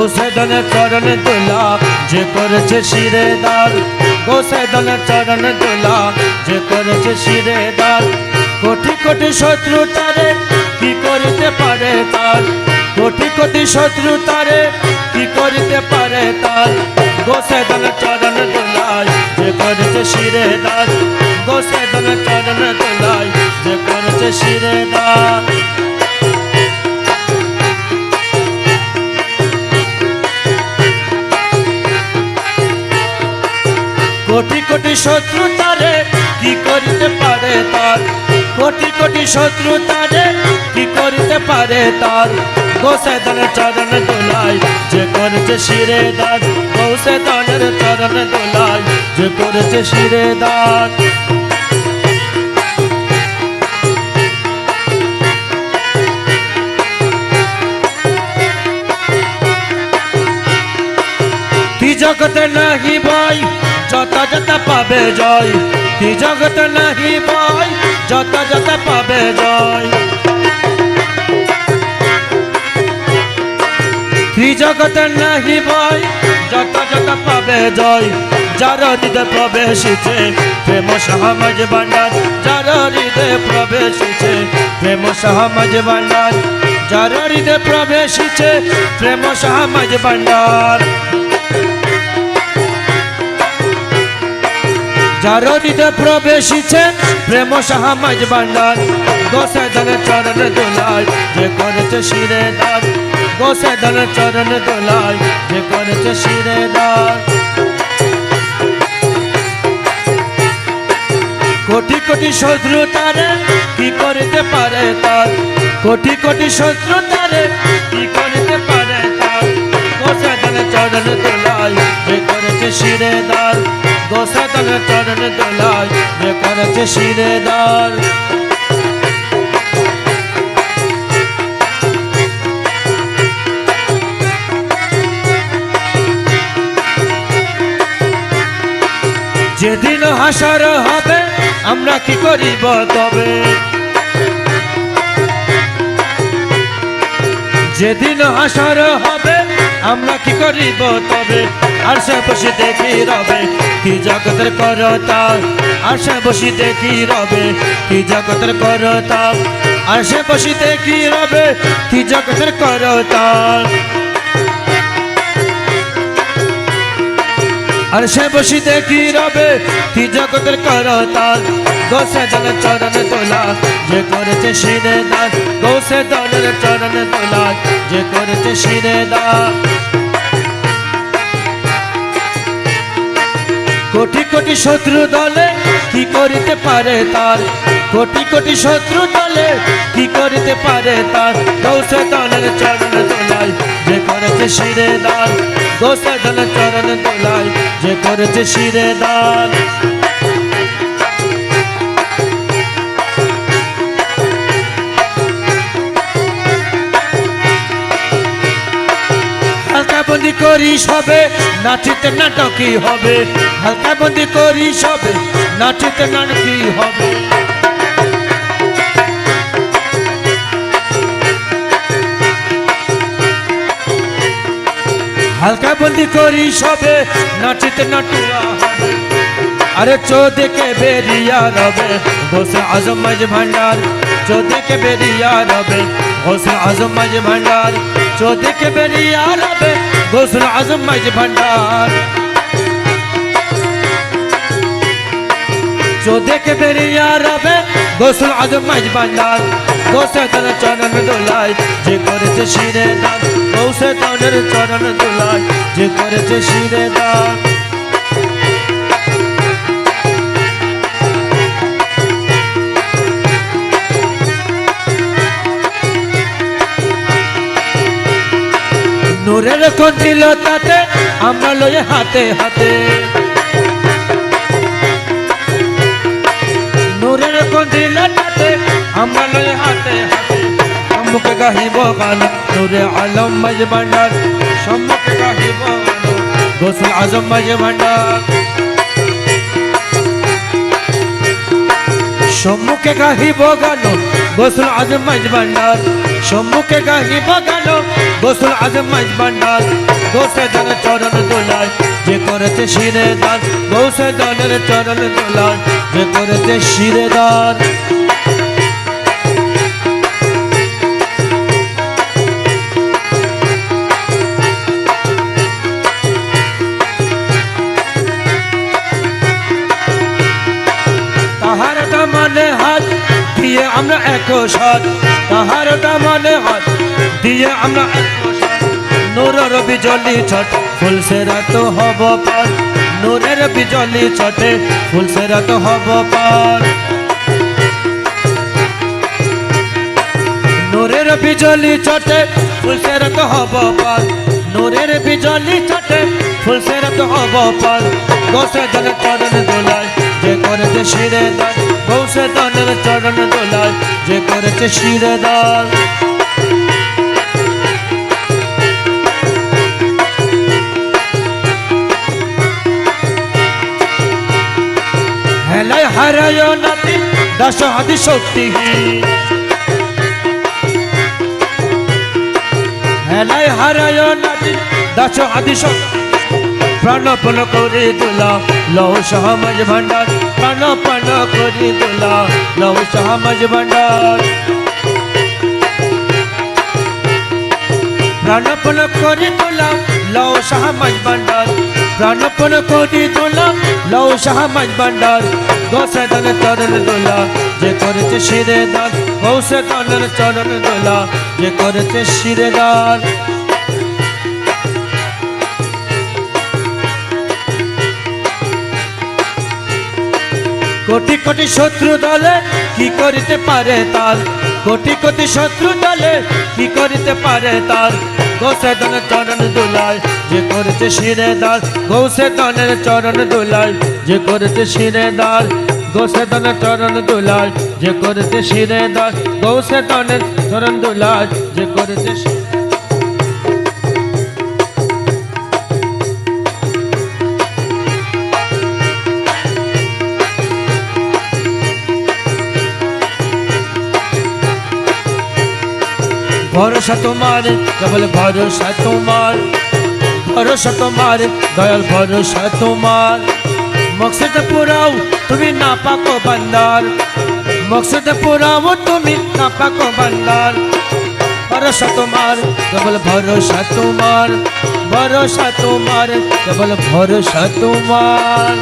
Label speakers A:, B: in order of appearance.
A: গোসেদনের চরণ দোলা যে করেছে শিরে দাল। গোসেদনের চরণ দোলা যে করেছে শিরে দাল। কোটি কোটি শত্রু তারে, কি করিতে পারে তার কোটি কোটি শত্রু তারে, কি করিতে পারে তার গোসেদনের চরণ দোলায় যে করেছে শিরে দাল। গোসেদনের চরণ দোলায় যে করেছে শিরে দাল। কোটি শত্রু তারে, কি করিতে পারে তার? কোটি কোটি শত্রু তারে, কি করিতে পারে তার? গোসে দনের চরণ দোলাই যে করেছে শিরে দান। গোসে দনের চরণ দোলাই যে করেছে শিরে দান। জগতে নাহি বই যত পাবে জয় কি জগতে নাহি বই যত যত পাবে জয় কি জগতে নাহি বই যত যত পাবে জয় যার হৃদয় প্রবেশিছে প্রেম সহমজ ভান্ডার যার হৃদয় প্রবেশিছে প্রেম সহমজ ভান্ডার যার হৃদয় প্রবেশিছে প্রেম সহমজ ভান্ডার যার হৃদয় প্রবেশিছে প্রেম সহমজ ভান্ডার, গোসে ধন চরণ দোলায়, যে করেছে শিরে দান গোসে ধন চরণ দোলায়, যে করেছে শিরে দান কোটি কোটি শত্রু তারে কি করিতে পারে তার? কোটি কোটি শত্রু তারে কি করিতে পারে তার? গোসাদন চরণ দোলাই যে করেছে শিরে গোসাদন চরণ যে করেছে শিরে দার যেদিন হাসার হবে, আমরা কি করিব তবে? যেদিন হাসার হবে আমরা কি করিব তবে? আর বসে দেখি রবে, কি জগতের করতা আর বসে দেখি রবে, কি জগতের করতা সে বসে দেখি রবে, কি জগতের করতা আর সে বসি দেখি রবে, কি জগতের করতাল? গোসে দলের চরণ তোলা, যে করেছে শিরে দান গোসে দলের চরণ তোলা, যে করেছে শিরে দান কোটি কোটি শত্রু দলে কি করিতে পারে তার? কোটি কোটি শত্রু দলে কি করিতে পারে তার? দৌসে দলের চরণ তোলায় যে করেছে শিরে দান দোসে দলের চরণ তোলায় যে করেছে শিরে দান করি সবে নাচিতে নাটকই হবে। হালকা বন্দি করি সবে নাচিতে নাটকই হবে। হালকা বন্দি করি সবে নাচিতে নাটুয়া হবে। আরে চোদেকে বেরিয়া রবে ঘোষে আজম মাঝ ভান্ডার চোদেকে বেরিয়া রবে ঘোষে আজম মাঝ ভান্ডার চোদেকে বেরিয়া রবে ঘোষে আজম মাঝ ভান্ডার চোদেকে বেরিয়া রবে গোসল আজম মাঝ ভান্ডার গোসে তন চরণ দোলায় যে করেছে শিরে দান গোসে তনের চরণ দোলায় যে করেছে শিরে দান নূরের কঞ্চিল তাতে? আমরা লয়ে হাতে হাতে। নূরের কঞ্চিল তাতে? আমরা লয়ে হাতে হাতে। সম্মুখে গাহিব গান, নূরে আলম মাঝ ভান্ডার। সম্মুখে গাহিব গোসল আজম মাঝ ভান্ডার। সম্মুখে গাহিব গান, গোসল আজম মাইজ ভান্ডার। সম্মুখে গাহি বাগানো গোসল আজম মাইজ ভান্ডার গোসে দানের চরণ দোলায় যে করেছে শিরে দান, গোসে দানের চরণ দোলায় যে করেছে শিরে দান। দিয়ে আমরা একসাথ তাহার দামানে হাত দিয়ে আমরা একসাথ নূরের বিজলি ছট ফুলসে রাত হব পার নূরের বিজলি ছটে ফুলসে রাত হব পার নূরের বিজলি ছটে ফুলসে রাত হব পার নূরের বিজলি ছটে ফুলসে রাত হব পার গোসে জন চরণ দোলায় যে করেছে শিরে দান গৌসে দানের চরণ দোলায়, যে করেছে শিরে দান। হেলায় হারায় নাতি দশ হাতি হেলায় হারায় নাতি দশ শক্তি। প্রাণপণ করে তোলা লৌ সহমজ ভান্ডার প্রাণপণ করে তোলা লৌ সহমজ ভান্ডার প্রাণপণ করে তোলা লৌ সহমজ ভান্ডার প্রাণপণ করে তোলা লৌ সহমজ ভান্ডার গোসে দান চরণ দোলা, যে করেছে শিরে দান। গৌসে চরণ দোলা, যে করেছে শিরে দান। কোটি কোটি শত্রু দলে কি করিতে পারে তার কোটি কোটি শত্রু দলে কি করিতে পারে তার গোসে দনের চরণ দুলায় যে করেছে শিরে দাস গৌসে দনের চরণ দুলায় যে করেছে শিরে দাস গোসে দনের চরণ দুলায় যে করেছে শিরে দাস গৌসে দনের চরণ দুলায় যে করেছে ভরসা তোমার, কেবল ভরসা তোমার। ভরসা তোমার, দয়াল ভরসা তোমার। মকসদ পুরাও তুমি না পাকো বান্দার। মকসদ পুরাও তুমি না পাকো বান্দার। ভরসা তোমার, কেবল ভরসা তোমার। ভরসা তোমার, কেবল ভরসা তোমার।